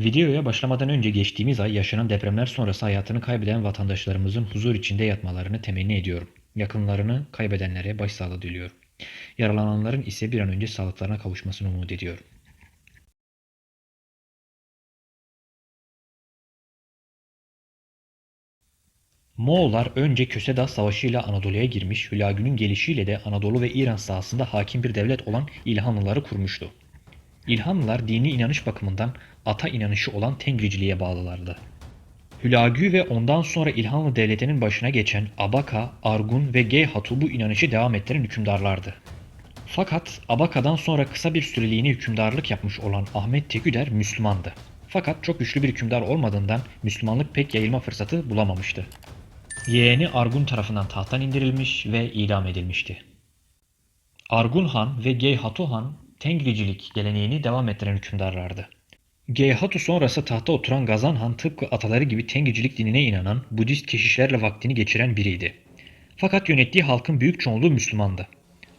Videoya başlamadan önce geçtiğimiz ay yaşanan depremler sonrası hayatını kaybeden vatandaşlarımızın huzur içinde yatmalarını temenni ediyorum. Yakınlarını kaybedenlere başsağlığı diliyorum. Yaralananların ise bir an önce sağlıklarına kavuşmasını umut ediyorum. Moğollar önce Köse Dağ Savaşı ile Anadolu'ya girmiş, Hülagü'nün gelişiyle de Anadolu ve İran sahasında hakim bir devlet olan İlhanlıları kurmuştu. İlhanlılar dini inanış bakımından ata inanışı olan Tengriciliğe bağlılardı. Hülagü ve ondan sonra İlhanlı devletinin başına geçen Abaka, Argun ve Geyhatu bu inanışı devam ettiren hükümdarlardı. Fakat Abaka'dan sonra kısa bir süreliğine hükümdarlık yapmış olan Ahmet Teküder Müslümandı. Fakat çok güçlü bir hükümdar olmadığından Müslümanlık pek yayılma fırsatı bulamamıştı. Yeğeni Argun tarafından tahttan indirilmiş ve idam edilmişti. Argun Han ve Geyhatu Han Tengricilik geleneğini devam ettiren hükümdarlardı. Geyhatu sonrası tahta oturan Gazan Han tıpkı ataları gibi Tengricilik dinine inanan Budist keşişlerle vaktini geçiren biriydi. Fakat yönettiği halkın büyük çoğunluğu Müslümandı.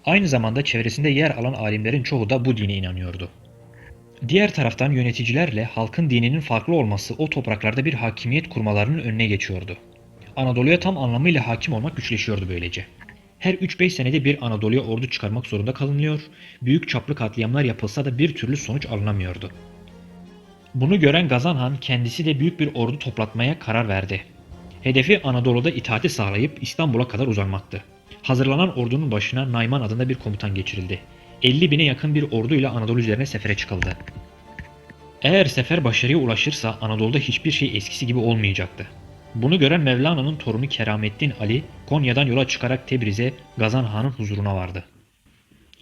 Aynı zamanda çevresinde yer alan alimlerin çoğu da bu dine inanıyordu. Diğer taraftan yöneticilerle halkın dininin farklı olması o topraklarda bir hakimiyet kurmalarının önüne geçiyordu. Anadolu'ya tam anlamıyla hakim olmak güçleşiyordu böylece. Her 3-5 senede bir Anadolu'ya ordu çıkarmak zorunda kalınıyor, büyük çaplı katliamlar yapılsa da bir türlü sonuç alınamıyordu. Bunu gören Gazan Han kendisi de büyük bir ordu toplatmaya karar verdi. Hedefi Anadolu'da itaati sağlayıp İstanbul'a kadar uzanmaktı. Hazırlanan ordunun başına Nayman adında bir komutan geçirildi. 50 bine yakın bir orduyla Anadolu üzerine sefere çıkıldı. Eğer sefer başarıya ulaşırsa Anadolu'da hiçbir şey eskisi gibi olmayacaktı. Bunu gören Mevlana'nın torunu Keramettin Ali, Konya'dan yola çıkarak Tebriz'e Gazan Han'ın huzuruna vardı.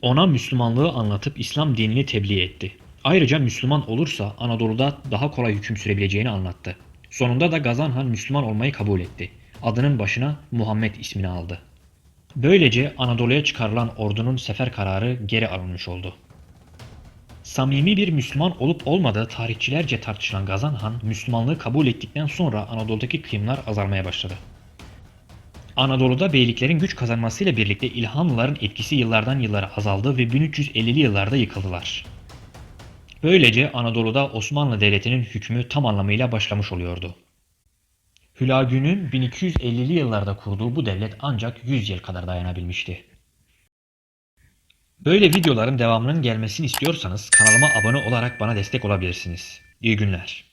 Ona Müslümanlığı anlatıp İslam dinini tebliğ etti. Ayrıca Müslüman olursa Anadolu'da daha kolay hüküm sürebileceğini anlattı. Sonunda da Gazan Han Müslüman olmayı kabul etti. Adının başına Muhammed ismini aldı. Böylece Anadolu'ya çıkarılan ordunun sefer kararı geri alınmış oldu. Samimi bir Müslüman olup olmadığı tarihçilerce tartışılan Gazan Han, Müslümanlığı kabul ettikten sonra Anadolu'daki kıyımlar azalmaya başladı. Anadolu'da beyliklerin güç kazanmasıyla birlikte İlhanlıların etkisi yıllardan yıllara azaldı ve 1350'li yıllarda yıkıldılar. Böylece Anadolu'da Osmanlı Devleti'nin hükmü tam anlamıyla başlamış oluyordu. Hülagü'nün 1250'li yıllarda kurduğu bu devlet ancak 100 yıl kadar dayanabilmişti. Böyle videoların devamının gelmesini istiyorsanız kanalıma abone olarak bana destek olabilirsiniz. İyi günler.